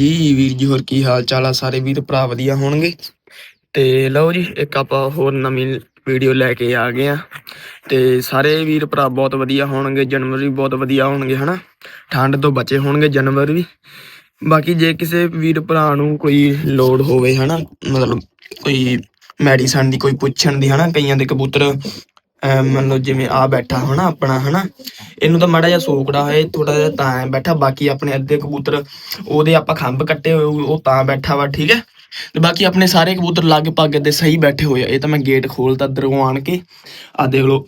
ਜੀ ਵੀਰ ਜੀ, ਹੋਰ ਕੀ ਹਾਲ ਚਾਲ ਆ? ਸਾਰੇ ਵੀਰ ਭਰਾ ਵਧੀਆ ਹੋਣਗੇ? ਤੇ ਲਓ ਜੀ, ਇੱਕ ਆਪਾਂ ਹੋਰ ਨਵੀਂ ਵੀਡੀਓ ਲੈ ਕੇ ਆ ਗਏ ਆ। ਤੇ ਸਾਰੇ ਵੀਰ ਭਰਾ ਬਹੁਤ ਵਧੀਆ ਹੋਣਗੇ ਜਾਨਵਰ ਵੀ ਬਹੁਤ ਵਧੀਆ ਹੋਣਗੇ, ਹਨਾ? ਠੰਡ ਤੋਂ ਬਚੇ ਹੋਣਗੇ ਜਨਵਰ ਵੀ। ਬਾਕੀ ਜੇ ਕਿਸੇ ਵੀਰ ਭਰਾ ਨੂੰ ਕੋਈ ਲੋੜ ਹੋਵੇ, ਹਨਾ? ਮਤਲਬ ਕੋਈ ਮੈਡੀਸਨ ਦੀ ਕੋਈ ਪੁੱਛਣ ਦੀ, ਹਨਾ? ਕਈਆਂ ਦੇ ਕਬੂਤਰ ਮੰਨ ਲਓ ਜਿਵੇਂ ਆ ਬੈਠਾ ਹਨਾ, ਆਪਣਾ ਹਨਾ, ਇਹਨੂੰ ਤਾਂ ਮਾੜਾ ਜਿਹਾ ਸੋਕੜਾ ਹੈ ਥੋੜਾ ਜਿਹਾ ਤਾਂ ਬੈਠਾ, ਬਾਕੀ ਆਪਣੇ ਅੱਧੇ ਕਬੂਤਰ ਉਹਦੇ ਆਪਾਂ ਖੰਭ ਕੱਟੇ ਹੋਏ, ਉਹ ਤਾਂ ਬੈਠਾ ਵਾ, ਠੀਕ ਹੈ? ਤੇ ਬਾਕੀ ਆਪਣੇ ਸਾਰੇ ਕਬੂਤਰ ਲਗਭਗ ਦੇ ਸਹੀ ਬੈਠੇ ਹੋਏ ਆ, ਇਹ ਤਾਂ ਮੈਂ ਗੇਟ ਖੋਲਤਾ ਦਰੋਂ ਆਣ ਕੇ। ਆ ਦੇਖ ਲਓ,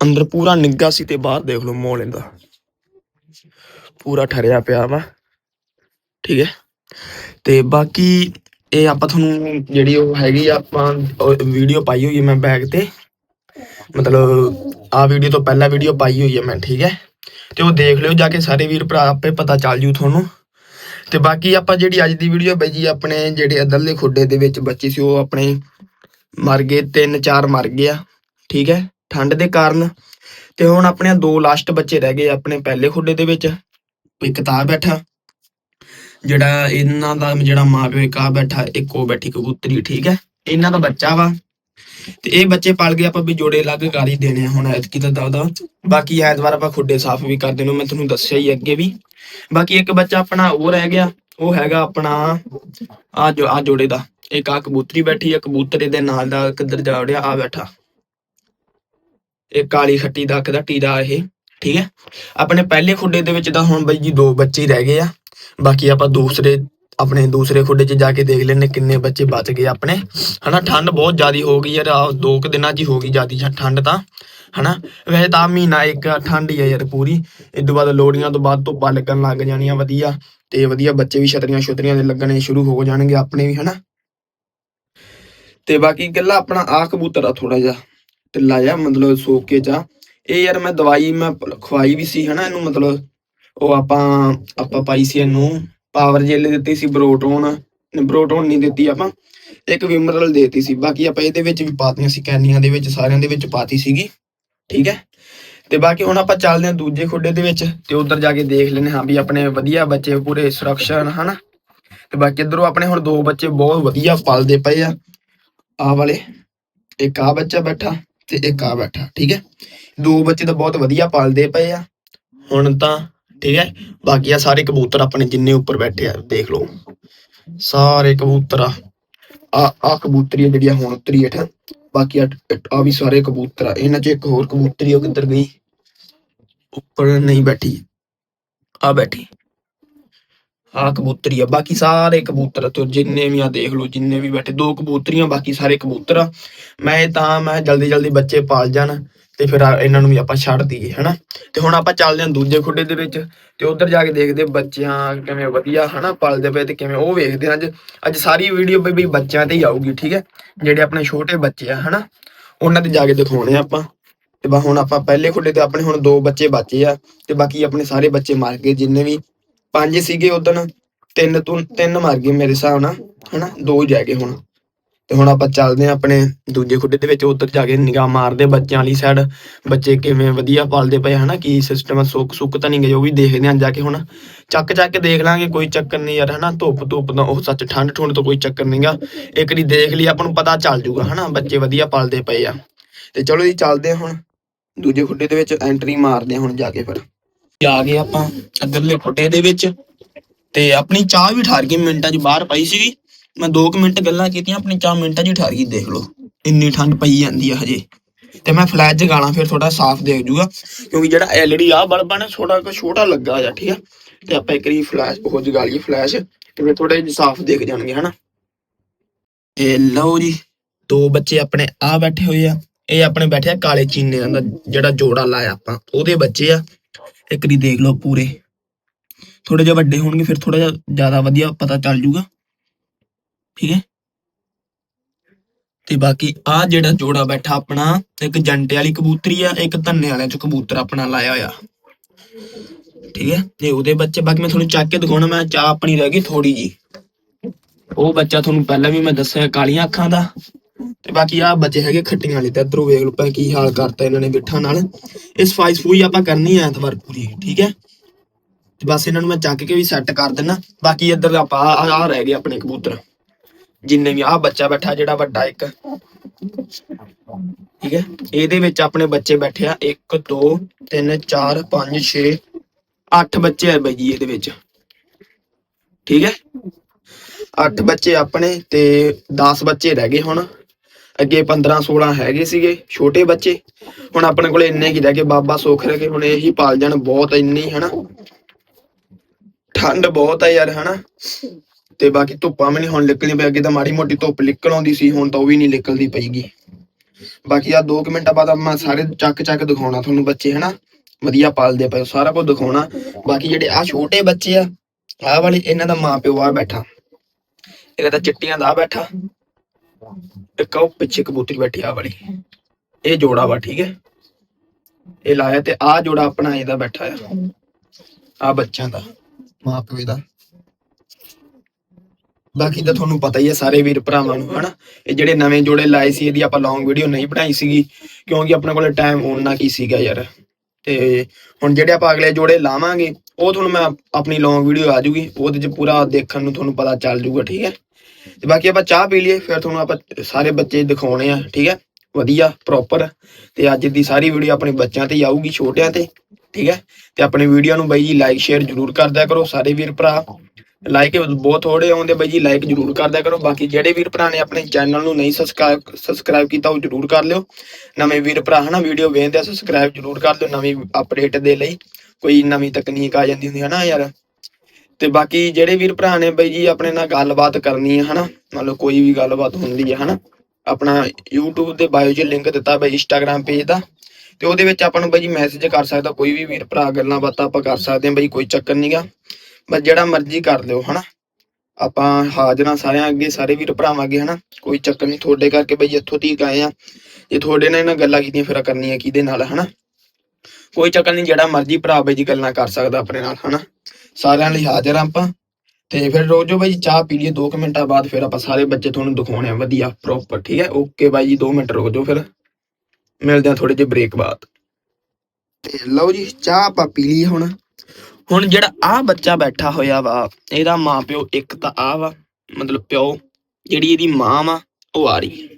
ਅੰਦਰ ਪੂਰਾ ਨਿੱਗਾ ਸੀ ਤੇ ਬਾਹਰ ਦੇਖ ਲਓ ਮੋਲ ਇਹਦਾ। ਪੂਰਾ ਠਰਿਆ ਪਿਆ ਵਾ, ਠੀਕ ਹੈ? ਤੇ ਬਾਕੀ ਇਹ ਆਪਾਂ ਤੁਹਾਨੂੰ ਜਿਹੜੀ ਉਹ ਹੈਗੀ ਆ ਆਪਾਂ ਵੀਡੀਓ ਪਾਈ ਹੋਈ ਮੈਂ ਬੈਗ ਤੇ। ਮਤਲਬ ਆ ਵੀਡੀਓ ਤੋਂ ਪਹਿਲਾਂ ਵੀਡੀਓ ਪਾਈ ਹੋਈ ਹੈ ਮੈਂ, ਠੀਕ ਹੈ? ਤੇ ਉਹ ਦੇਖ ਲਿਓ ਜਾ ਕੇ ਸਾਰੇ ਵੀਰ ਭਰਾ ਆਪੇ ਪਤਾ ਚੱਲ ਜੂ ਤੁਹਾਨੂੰ। ਤੇ ਬਾਕੀ ਆਪਾਂ ਜਿਹੜੀ ਅੱਜ ਦੀ ਵੀਡੀਓ ਬਈ ਜੀ, ਆਪਣੇ ਜਿਹੜੇ ਅਦਰਲੇ ਖੁੱਡੇ ਦੇ ਵਿੱਚ ਬੱਚੇ ਸੀ, ਉਹ ਆਪਣੇ ਮਰ ਗਏ, ਤਿੰਨ ਚਾਰ ਮਰ ਗਏ ਆ, ਠੀਕ ਹੈ? ਠੰਡ ਦੇ ਕਾਰਨ। ਤੇ ਹੁਣ ਆਪਣੇ ਦੋ ਲਾਸਟ ਬੱਚੇ ਰਹਿ ਗਏ ਆਪਣੇ ਪਹਿਲੇ ਖੁੱਡੇ ਦੇ ਵਿੱਚ। ਇੱਕ ਤਾਂ ਬੈਠਾ, ਜਿਹੜਾ ਇਹਨਾਂ ਦਾ ਜਿਹੜਾ ਮਾਂ ਪਿਓ ਇੱਕ ਆ ਬੈਠਾ, ਇੱਕ ਉਹ ਬੈਠੀ ਕਬੂਤਰੀ, ਠੀਕ ਹੈ? ਇਹਨਾਂ ਦਾ ਬੱਚਾ ਵਾ। ਤੇ ਇਹ ਬੱਚੇ ਪਾਲ ਕੇ ਆਪਾਂ ਵੀ ਜੋੜੇ ਅਲੱਗ ਕਰ ਹੀ ਦੇਣੇ ਆ ਹੁਣ ਐਤਕੀ ਤਾਂ ਦਵਦਾ ਬਾਕੀ ਐਤਵਾਰ ਆਪਾਂ ਖੁੱਡੇ ਸਾਫ਼ ਵੀ ਕਰਦੇ ਦੇਣੇ, ਮੈਂ ਤੁਹਾਨੂੰ ਦੱਸਿਆ ਹੀ ਅੱਗੇ ਵੀ। ਬਾਕੀ ਇੱਕ ਬੱਚਾ ਆਪਣਾ ਉਹ ਰਹਿ ਗਿਆ, ਉਹ ਹੈਗਾ ਆਪਣਾ ਆ ਜੋ, ਆ ਜੋੜੇ ਦਾ। ਇੱਕ ਆ ਕਬੂਤਰੀ ਬੈਠੀ ਆ, ਕਬੂਤਰ ਦੇ ਨਾਲ ਦਾ ਕਿੱਧਰ ਜਾ ਵੜਿਆ ਆ ਬੈਠਾ। ਇਹ ਕਾਲੀ ਖੱਟੀ ਦਾ ਅੱਖ ਦਾ, ਟੀਰਾ ਇਹ, ਠੀਕ ਹੈ? ਆਪਣੇ ਪਹਿਲੇ ਖੁੱਡੇ ਦੇ ਵਿੱਚ ਤਾਂ ਹੁਣ ਬਈ ਜੀ ਦੋ ਬੱਚੇ ਰਹਿ ਗਏ ਆ। ਬਾਕੀ ਆਪਾਂ ਦੂਸਰੇ ਆਪਣੇ ਦੂਸਰੇ ਖੁੱਡੇ 'ਚ ਜਾ ਕੇ ਦੇਖ ਲੈਣੇ ਕਿੰਨੇ ਬੱਚੇ ਬਚ ਗਏ ਆਪਣੇ, ਹਨਾ, ਠੰਡ ਬਹੁਤ ਜ਼ਿਆਦੀ ਹੋ ਗਈ ਯਾਰ ਆਹ ਦੋ ਕੁ ਦਿਨਾਂ 'ਚ ਹੀ ਹੋ ਗਈ ਜ਼ਿਆਦੀ ਠੰਡ ਤਾਂ, ਹਨਾ, ਵੈਸੇ ਤਾਂ ਮਹੀਨਾ ਇੱਕ ਠੰਡ ਹੀ ਆ ਯਾਰ ਪੂਰੀ ਇਸ ਬਾਅਦ ਲੋੜੀਆਂ ਤੋਂ ਬਾਅਦ ਧੁੱਪਾਂ ਲੱਗਣ ਲੱਗ ਜਾਣੀਆਂ ਵਧੀਆ ਤੇ ਵਧੀਆ ਬੱਚੇ ਵੀ ਛਤਰੀਆਂ ਛੁਤਰੀਆਂ ਦੇ ਲੱਗਣੇ ਸ਼ੁਰੂ ਹੋ ਜਾਣਗੇ ਆਪਣੇ ਵੀ, ਹਨਾ। ਤੇ ਬਾਕੀ ਗੱਲਾਂ ਆਪਣਾ ਆ ਕਬੂਤਰ ਆ ਥੋੜਾ ਜਿਹਾ, ਢਿੱਲਾ ਜਿਹਾ, ਮਤਲਬ ਸੋਕੇ ਜਾ। ਇਹ ਯਾਰ ਮੈਂ ਦਵਾਈ ਮੈਂ ਖਵਾਈ ਵੀ ਸੀ, ਹਨਾ, ਇਹਨੂੰ ਮਤਲਬ ਉਹ ਆਪਾਂ ਆਪਾਂ ਪਾਈ ਸੀ ਇਹਨੂੰ। ਪਾਵਰ ਜੈਲ ਦਿੱਤੀ ਸੀ ਬਰੋਟੋਨ ਬਰੋਟੋਨ ਨਹੀਂ ਦਿੱਤੀ ਆਪਾਂ, ਇੱਕ ਵਿਮਰਲ ਦੇਤੀ ਸੀ। ਬਾਕੀ ਆਪਾਂ ਇਹਦੇ ਵਿੱਚ ਵੀ ਪਾਤੀਆਂ ਸੀ, ਕੈਨੀਆਂ ਦੇ ਵਿੱਚ, ਸਾਰਿਆਂ ਦੇ ਵਿੱਚ ਪਾਤੀ ਸੀਗੀ, ਠੀਕ ਹੈ? ਤੇ ਬਾਕੀ ਹੁਣ ਆਪਾਂ ਚੱਲਦੇ ਹਾਂ ਦੂਜੇ ਖੁੱਡੇ ਦੇ ਵਿੱਚ, ਤੇ ਉਧਰ ਜਾ ਕੇ ਦੇਖ ਲੈਨੇ ਹਾਂ ਵੀ ਆਪਣੇ ਵਧੀਆ ਬੱਚੇ ਪੂਰੇ ਸੁਰੱਖਿਆ ਹਨ, ਹਨਾ? ਤੇ ਬਾਕੀ ਇਧਰੋਂ ਆਪਣੇ ਹੁਣ ਦੋ ਬੱਚੇ ਬਹੁਤ ਵਧੀਆ ਪਲਦੇ ਪਏ ਆ। ਆ ਵਾਲੇ, ਇੱਕ ਆ ਬੱਚਾ ਬੈਠਾ ਤੇ ਇੱਕ ਆ ਬੈਠਾ, ਠੀਕ ਹੈ? ਦੋ ਬੱਚੇ ਤਾਂ ਬਹੁਤ ਵਧੀਆ ਪਲਦੇ ਪਏ ਆ। ਹੁਣ ਤਾਂ ਠੀਕ ਹੈ? ਬਾਕੀ ਆ ਸਾਰੇ ਕਬੂਤਰ ਆਪਣੇ ਜਿੰਨੇ ਉੱਪਰ ਬੈਠੇ ਆ ਦੇਖ ਲਓ। ਸਾਰੇ ਕਬੂਤਰ ਆ। ਆ ਆ ਕਬੂਤਰੀ ਆ ਹੁਣ ਉਤਰੀ ਹੇਠ ਬਾਕੀ ਆ ਵੀ ਸਾਰੇ ਕਬੂਤਰ ਆ। ਇਹਨਾਂ ਚ ਇੱਕ ਹੋਰ ਕਬੂਤਰੀ ਉਹ ਕਿੱਧਰ ਗਈ? ਉੱਪਰ ਨਹੀਂ ਬੈਠੀ। ਆ ਬੈਠੀ। ਆ ਕਬੂਤਰੀ ਆ। ਬਾਕੀ ਸਾਰੇ ਕਬੂਤਰ ਆ, ਜਿੰਨੇ ਵੀ ਆ ਦੇਖ ਲਓ ਜਿੰਨੇ ਵੀ ਬੈਠੇ। ਦੋ ਕਬੂਤਰੀਆਂ ਬਾਕੀ ਸਾਰੇ ਕਬੂਤਰ ਆ। ਮੈਂ ਤਾਂ ਮੈਂ ਜਲਦੀ ਜਲਦੀ ਬੱਚੇ ਪਾਲ ਜਾਣ। ਤੇ ਫਿਰ ਇਹਨਾਂ ਨੂੰ ਵੀ ਆਪਾਂ ਛੱਡ ਦਈਏ, ਹਨਾ? ਤੇ ਹੁਣ ਆਪਾਂ ਚੱਲਦੇ ਹਾਂ ਦੂਜੇ ਖੁੱਡੇ ਦੇ ਵਿੱਚ ਤੇ ਉੱਧਰ ਜਾ ਕੇ ਦੇਖਦੇ ਹਾਂ ਬੱਚਿਆਂ ਕਿਵੇਂ ਵਧੀਆ, ਹਨਾ, ਪਲਦੇ ਪਏ ਤੇ ਕਿਵੇਂ, ਉਹ ਵੇਖਦੇ ਅੱਜ ਅੱਜ ਸਾਰੀ ਵੀਡੀਓ ਬਈ ਬੱਚਿਆਂ ਤੇ ਹੀ ਆਊਗੀ, ਠੀਕ ਹੈ? ਜਿਹੜੇ ਆਪਣੇ ਛੋਟੇ ਬੱਚੇ ਆ, ਹਨਾ? ਉਹਨਾਂ ਤੇ ਜਾ ਕੇ ਦਿਖਾਉਣੇ ਆ ਆਪਾਂ। ਤੇ ਬਾ ਹੁਣ ਆਪਾਂ ਪਹਿਲੇ ਖੁੱਡੇ ਤੇ ਆਪਣੇ ਹੁਣ ਦੋ ਬੱਚੇ ਬਚੇ ਆ, ਤੇ ਬਾਕੀ ਆਪਣੇ ਸਾਰੇ ਬੱਚੇ ਮਰ ਗਏ, ਜਿੰਨੇ ਵੀ ਪੰਜ ਸੀਗੇ ਉਦੋਂ ਤਿੰਨ ਤੋਂ ਤਿੰਨ ਮਰ ਗਏ ਮੇਰੇ ਹਿਸਾਬ ਨਾਲ, ਹਨਾ? ਦੋ ਹੀ ਰਹਿ ਗਏ ਹੁਣ। ਤੇ ਹੁਣ ਆਪਾਂ ਚੱਲਦੇ ਆ ਆਪਣੇ ਦੂਜੇ ਖੁੱਡੇ ਦੇ ਵਿੱਚ, ਉੱਧਰ ਜਾ ਕੇ ਨਿਗਾਹ ਮਾਰਦੇ ਬੱਚਿਆਂ ਵਾਲੀ ਸਾਈਡ ਬੱਚੇ ਕਿਵੇਂ ਵਧੀਆ ਪਾਲਦੇ ਪਏ ਹਨਾ? ਕੀ ਸਿਸਟਮ ਸੁੱਕ ਸੁੱਕ ਤਾਂ ਨਹੀਂ ਗਏ, ਉਹ ਵੀ ਦੇਖਦੇ ਆਂ ਜਾ ਕੇ ਹੁਣ। ਚੱਕ ਚੱਕ ਕੇ ਦੇਖ ਲਾਂਗੇ, ਕੋਈ ਚੱਕਰ ਨਹੀਂ ਯਾਰ, ਹਨਾ? ਧੁੱਪ ਧੁੱਪ ਦਾ ਉਹ ਸੱਚ ਠੰਡ ਠੁੰਡ ਤੋਂ ਕੋਈ ਚੱਕਰ ਨਹੀਂਗਾ। ਇੱਕ ਵਾਰੀ ਦੇਖ ਲਈ, ਆਪਾਂ ਨੂੰ ਪਤਾ ਚੱਲ ਜੂਗਾ, ਹਨਾ? ਬੱਚੇ ਵਧੀਆ ਪਾਲਦੇ ਪਏ ਆ। ਤੇ ਚਲੋ ਜੀ, ਚੱਲਦੇ ਆ ਹੁਣ। ਦੂਜੇ ਖੁੱਡੇ ਦੇ ਵਿੱਚ ਐਂਟਰੀ ਮਾਰਦੇ ਆ ਹੁਣ ਜਾ ਕੇ ਫਿਰ। ਆ ਗਏ ਆਪਾਂ ਅੱਧਰਲੇ ਖੁੱਡੇ ਦੇ ਵਿੱਚ। ਤੇ ਆਪਣੀ ਚਾਹ ਵੀ ਠਾਰ ਗਈ ਮਿੰਟਾਂ 'ਚ ਬਾਹਰ ਪਈ ਸੀਗੀ। ਮੈਂ 2 ਮਿੰਟ ਗੱਲਾਂ ਕੀਤੀਆਂ, ਆਪਣੀ ਚਾਹ ਮਿੰਟਾਂ 'ਚ ਹੀ ਠਾਰ ਗਈ, ਦੇਖ ਲਓ। ਇੰਨੀ ਠੰਡ ਪਈ ਜਾਂਦੀ ਆ ਹਜੇ। ਤੇ ਮੈਂ ਫਲੈਸ਼ ਜਗਾਣਾ ਫਿਰ ਥੋੜਾ ਸਾਫ਼ ਦੇਖ ਜੂਗਾ, ਕਿਉਂਕਿ ਜਿਹੜਾ ਐਲਈਡੀ ਆ ਬਲਬ ਆ ਨਾ ਥੋੜਾ ਕੁ ਛੋਟਾ ਲੱਗਾ ਜਾ ਠੀਕ ਆ? ਤੇ ਆਪਾਂ ਇੱਕ ਵਾਰੀ ਫਲੈਸ਼ ਉਹ ਜਗਾ ਲਈਏ ਫਲੈਸ਼ ਤੇ ਫਿਰ ਥੋੜਾ ਜਿਹਾ ਸਾਫ਼ ਦੇਖ ਜਾਣਗੇ, ਹਨਾ? ਇਹ ਲਓ ਜੀ, ਦੋ ਬੱਚੇ ਆਪਣੇ ਆ ਬੈਠੇ ਹੋਏ ਆ। ਇਹ ਆਪਣੇ ਬੈਠੇ ਆ ਕਾਲੇ ਚੀਨਿਆਂ ਦਾ ਜਿਹੜਾ ਜੋੜਾ ਲਾਇਆ ਆਪਾਂ, ਉਹਦੇ ਬੱਚੇ ਆ। ਇੱਕ ਵਾਰੀ ਦੇਖ ਲਓ ਪੂਰੇ। ਥੋੜੇ ਜਿਹਾ ਵੱਡੇ ਹੋਣਗੇ, ਫਿਰ ਥੋੜਾ ਜਿਹਾ ਜ਼ਿਆਦਾ ਵਧੀਆ ਪਤਾ ਚੱਲ ਜੂਗਾ। ਠੀਕ ਹੈ? ਤੇ ਬਾਕੀ ਆ ਜਿਹੜਾ ਜੋੜਾ ਬੈਠਾ ਆਪਣਾ, ਇੱਕ ਜੰਟੇ ਵਾਲੀ ਕਬੂਤਰੀ ਆ, ਇੱਕ ਧੰਨੇ ਵਾਲਿਆਂ ਚ ਕਬੂਤਰ ਆਪਣਾ ਲਾਇਆ ਹੋਇਆ। ਠੀਕ ਹੈ? ਤੇ ਉਹਦੇ ਬੱਚੇ, ਬਾਕੀ ਮੈਂ ਤੁਹਾਨੂੰ ਚੱਕ ਕੇ ਦਿਖਾਉਣਾ, ਮੈਂ ਚਾਹ ਆਪਣੀ ਰਹਿ ਗਈ ਥੋੜੀ ਜੀ ਉਹ ਬੱਚਾ ਤੁਹਾਨੂੰ ਪਹਿਲਾਂ ਵੀ ਮੈਂ ਦੱਸਿਆ ਕਾਲੀਆਂ ਅੱਖਾਂ ਦਾ। ਤੇ ਬਾਕੀ ਆ ਬੱਚੇ ਹੈਗੇ ਖੱਟੀਆਂ ਵਾਲੇ, ਤੇ ਇਧਰੋਂ ਵੇਖ ਲਓ ਪਾ ਕੀ ਹਾਲ ਕਰਤਾ ਇਹਨਾਂ ਨੇ ਬਿੱਠਾਂ ਨਾਲ। ਇਹ ਸਫ਼ਾਈ ਸਫੂਈ ਆਪਾਂ ਕਰਨੀ ਐ ਐਤਵਾਰ ਪੂਰੀ, ਠੀਕ ਹੈ? ਤੇ ਬਸ ਇਹਨਾਂ ਨੂੰ ਮੈਂ ਚੱਕ ਕੇ ਵੀ ਸੈੱਟ ਕਰ ਦਿੰਨਾ। ਬਾਕੀ ਇੱਧਰ ਆਪਾਂ ਆ ਆ ਰਹਿ ਗਏ ਆਪਣੇ ਕਬੂਤਰ। ਜਿੰਨੇ ਵੀ ਆਹ ਬੱਚਾ ਬੈਠਾ, ਜਿਹੜਾ ਵੱਡਾ ਇੱਕ। ਠੀਕ ਹੈ? ਇਹਦੇ ਵਿੱਚ ਆਪਣੇ ਬੱਚੇ ਬੈਠੇ ਆ। 1 2 3 4 5 6 8 ਬੱਚੇ ਆ ਬਾਈ ਜੀ ਇਹਦੇ ਵਿੱਚ। ਠੀਕ ਹੈ? 8 ਬੱਚੇ ਆਪਣੇ ਤੇ 10 ਬੱਚੇ ਰਹਿ ਗਏ ਹੁਣ। ਅੱਗੇ 15 16 ਹੈਗੇ ਸੀਗੇ, ਛੋਟੇ ਬੱਚੇ। ਹੁਣ ਆਪਣੇ ਕੋਲ ਇੰਨੇ ਕੀ ਰਹਿ ਗਏ? ਬਾਬਾ ਸੁੱਖ ਰਹਿ ਗਏ। ਹੁਣ ਇਹੀ ਪਾਲ ਜਾਣ ਬਹੁਤ ਇੰਨੀ, ਹਨਾ? ਠੰਡ ਬਹੁਤ ਆ ਯਾਰ, ਹਨਾ? ਤੇ ਬਾਕੀ ਧੁੱਪਾਂ ਵੀ ਨਹੀਂ ਹੁਣ ਨਿਕਲਣੀ ਪਈ ਅੱਗੇ ਤਾਂ ਮਾੜੀ ਮੋਟੀ ਧੁੱਪ ਨਿਕਲ ਆਉਂਦੀ ਸੀ, ਹੁਣ ਤਾਂ ਉਹ ਵੀ ਨਹੀਂ ਨਿਕਲਦੀ ਪਈਗੀ। ਬਾਕੀ ਆ 2 ਮਿੰਟਾਂ ਬਾਅਦ ਮੈਂ ਸਾਰੇ ਚੱਕ ਚੱਕ ਦਿਖਾਉਣਾ ਤੁਹਾਨੂੰ ਬੱਚੇ, ਹਨਾ? ਵਧੀਆ ਪਾਲਦੇ ਪਏ, ਸਾਰਾ ਕੁਝ ਦਿਖਾਉਣਾ। ਬਾਕੀ ਜਿਹੜੇ ਆ ਛੋਟੇ ਬੱਚੇ ਆ, ਆਹ ਵਾਲੇ ਇਹਨਾਂ ਦਾ ਮਾਂ ਪਿਓ ਆ ਬੈਠਾ। ਇਹਦਾ ਤਾਂ ਚਿੱਟੀਆਂ ਦਾ ਆ ਬੈਠਾ। ਇੱਕ ਉਹ ਪਿੱਛੇ ਕਬੂਤਰੀ ਬੈਠੀ ਆ ਵਾਲੀ। ਇਹ ਜੋੜਾ ਵਾ, ਠੀਕ ਹੈ? ਇਹ ਲਾਇਆ ਤੇ ਆ ਜੋੜਾ ਆਪਣਾ ਇਹਦਾ ਬੈਠਾ ਆ ਆ ਬੱਚਿਆਂ ਦਾ ਮਾਂ ਪਿਓ ਦਾ ਬਾਕੀ ਤਾਂ ਤੁਹਾਨੂੰ ਪਤਾ ਹੀ ਹੈ ਸਾਰੇ ਵੀਰ ਭਰਾਵਾਂ ਨੂੰ, ਹਨਾ? ਇਹ ਜਿਹੜੇ ਨਵੇਂ ਜੋੜੇ ਲਾਏ ਸੀ, ਇਹਦੀ ਆਪਾਂ ਲੌਂਗ ਵੀਡੀਓ ਨਹੀਂ ਬਣਾਈ ਸੀਗੀ, ਕਿਉਂਕਿ ਆਪਣੇ ਕੋਲ ਟਾਈਮ ਉਹਨਾਂ ਕੀ ਸੀਗਾ ਯਾਰ? ਤੇ ਹੁਣ ਜਿਹੜੇ ਆਪਾਂ ਅਗਲੇ ਜੋੜੇ ਲਾਵਾਂਗੇ, ਉਹ ਤੁਹਾਨੂੰ ਮੈਂ ਆਪਣੀ ਲੌਂਗ ਵੀਡੀਓ ਆ ਜੂਗੀ ਉਹਦੇ ਚ ਪੂਰਾ ਦੇਖਣ ਨੂੰ ਤੁਹਾਨੂੰ ਪਤਾ ਚੱਲ ਜੂਗਾ, ਠੀਕ ਹੈ? ਤੇ ਬਾਕੀ ਆਪਾਂ ਚਾਹ ਪੀ ਲਈਏ, ਫਿਰ ਤੁਹਾਨੂੰ ਆਪਾਂ ਸਾਰੇ ਬੱਚੇ ਦਿਖਾਉਣੇ ਆ, ਠੀਕ ਹੈ? ਵਧੀਆ ਪ੍ਰੋਪਰ ਤੇ ਅੱਜ ਦੀ ਸਾਰੀ ਵੀਡੀਓ ਆਪਣੇ ਬੱਚਿਆਂ ਤੇ ਆਊਗੀ, ਛੋਟਿਆਂ ਤੇ, ਠੀਕ ਹੈ? ਤੇ ਆਪਣੇ ਵੀਡੀਓ ਨੂੰ ਬਾਈ ਜੀ ਲਾਈਕ ਸ਼ੇਅਰ ਜਰੂਰ ਕਰਦਿਆ ਕਰੋ, ਸਾਰੇ ਵੀਰ ਭਰਾ। ਲਾਈਕ ਬਹੁਤ ਥੋੜੇ ਆਉਂਦੇ ਬਾਈ ਜੀ ਲਾਈਕ ਜਰੂਰ ਕਰਦਿਆ ਕਰੋ। ਬਾਕੀ ਜਿਹੜੇ ਵੀਰ ਭਰਾ ਨੇ ਆਪਣੇ ਚੈਨਲ ਨੂੰ ਨਹੀਂ ਸਬਸਕ੍ਰਾਈਬ ਸਬਸਕ੍ਰਾਈਬ ਕੀਤਾ, ਉਹ ਜਰੂਰ ਕਰ ਲਿਓ। ਨਵੇਂ ਵੀਰ ਭਰਾ ਹਨਾ ਵੀਡੀਓ ਵੇਖਦੇ ਆ ਸਬਸਕ੍ਰਾਈਬ ਜਰੂਰ ਕਰ ਲਿਓ ਨਵੀਂ ਅਪਡੇਟ ਦੇ ਲਈ। ਕੋਈ ਨਵੀਂ ਤਕਨੀਕ ਆ ਜਾਂਦੀ ਹੁੰਦੀ ਹੈ ਨਾ ਯਾਰ। ਤੇ ਬਾਕੀ ਜਿਹੜੇ ਵੀਰ ਭਰਾ ਨੇ ਬਈ ਜੀ, ਆਪਣੇ ਨਾਲ ਗੱਲਬਾਤ ਕਰਨੀ ਹੈ ਹਨਾ ਮੰਨ ਕੋਈ ਵੀ ਗੱਲਬਾਤ ਹੁੰਦੀ ਹੈ ਹਨਾ, ਆਪਣਾ YouTube ਦੇ ਬਾਇਓ 'ਚ ਲਿੰਕ ਦਿੱਤਾ ਬਈ Instagram ਪੇਜ ਦਾ। ਤੇ ਉਹਦੇ ਵਿੱਚ ਆਪਾਂ ਨੂੰ ਬਾਈ ਜੀ ਮੈਸੇਜ ਕਰ ਸਕਦਾ, ਕੋਈ ਵੀ ਵੀਰ ਭਰਾ ਗੱਲਾਂ ਬਾਤਾਂ ਆਪਾਂ ਕਰ ਸਕਦੇ ਹਾਂ ਬਾਈ ਕੋਈ ਚੱਕਰ ਨਹੀਂਗਾ ਬਸ ਜਿਹੜਾ ਮਰਜ਼ੀ ਕਰ ਲਿਓ, ਹਨਾ? ਆਪਾਂ ਹਾਜ਼ਰਾਂ ਸਾਰਿਆਂ ਅੱਗੇ, ਸਾਰੇ ਵੀਰ ਭਰਾਵਾਂ ਅੱਗੇ, ਹਨਾ? ਕੋਈ ਚੱਕਰ ਨਹੀਂ, ਤੁਹਾਡੇ ਕਰਕੇ ਬਈ ਇੱਥੋਂ ਤੀਕ ਆਏ ਆ। ਜੇ ਤੁਹਾਡੇ ਨਾਲ ਇਹਨਾਂ ਗੱਲਾਂ ਕੀਤੀਆਂ, ਫਿਰ ਕਰਨੀਆਂ ਕਿਹਦੇ ਨਾਲ, ਹਨਾ? ਕੋਈ ਚੱਕਰ ਨਹੀਂ, ਜਿਹੜਾ ਮਰਜ਼ੀ ਭਰਾ ਬਈ ਜੀ ਗੱਲਾਂ ਕਰ ਸਕਦਾ ਆਪਣੇ ਨਾਲ, ਹਨਾ? ਸਾਰਿਆਂ ਲਈ ਹਾਜ਼ਰ ਹਾਂ ਆਪਾਂ। ਤੇ ਫਿਰ ਰੋਜੋ ਬਾਈ ਚਾਹ ਪੀ ਲਈਏ 2 ਮਿੰਟਾਂ ਬਾਅਦ ਫਿਰ ਆਪਾਂ ਸਾਰੇ ਬੱਚੇ ਤੁਹਾਨੂੰ ਦਿਖਾਉਣੇ ਆ। ਵਧੀਆ ਪ੍ਰੋਪਰ ਠੀਕ ਹੈ? ਓਕੇ ਬਾਈ ਜੀ 2 ਮਿੰਟ ਰੁਕ ਜਾਓ ਫਿਰ। ਮਿਲਦੇ ਆ ਥੋੜੇ ਜਿਹੇ ਬ੍ਰੇਕ ਬਾਅਦ। ਤੇ ਲਓ ਜੀ, ਚਾਹ ਆਪਾਂ ਪੀ ਲਈ ਹੁਣ। ਹੁਣ ਜਿਹੜਾ ਆ ਬੱਚਾ ਬੈਠਾ ਹੋਇਆ ਵਾ, ਇਹਦਾ ਮਾਂ ਪਿਓ ਇੱਕ ਤਾਂ ਆ ਵਾ, ਮਤਲਬ ਪਿਓ, ਜਿਹੜੀ ਇਹਦੀ ਮਾਂ ਵਾ, ਉਹ ਆ ਰਹੀ।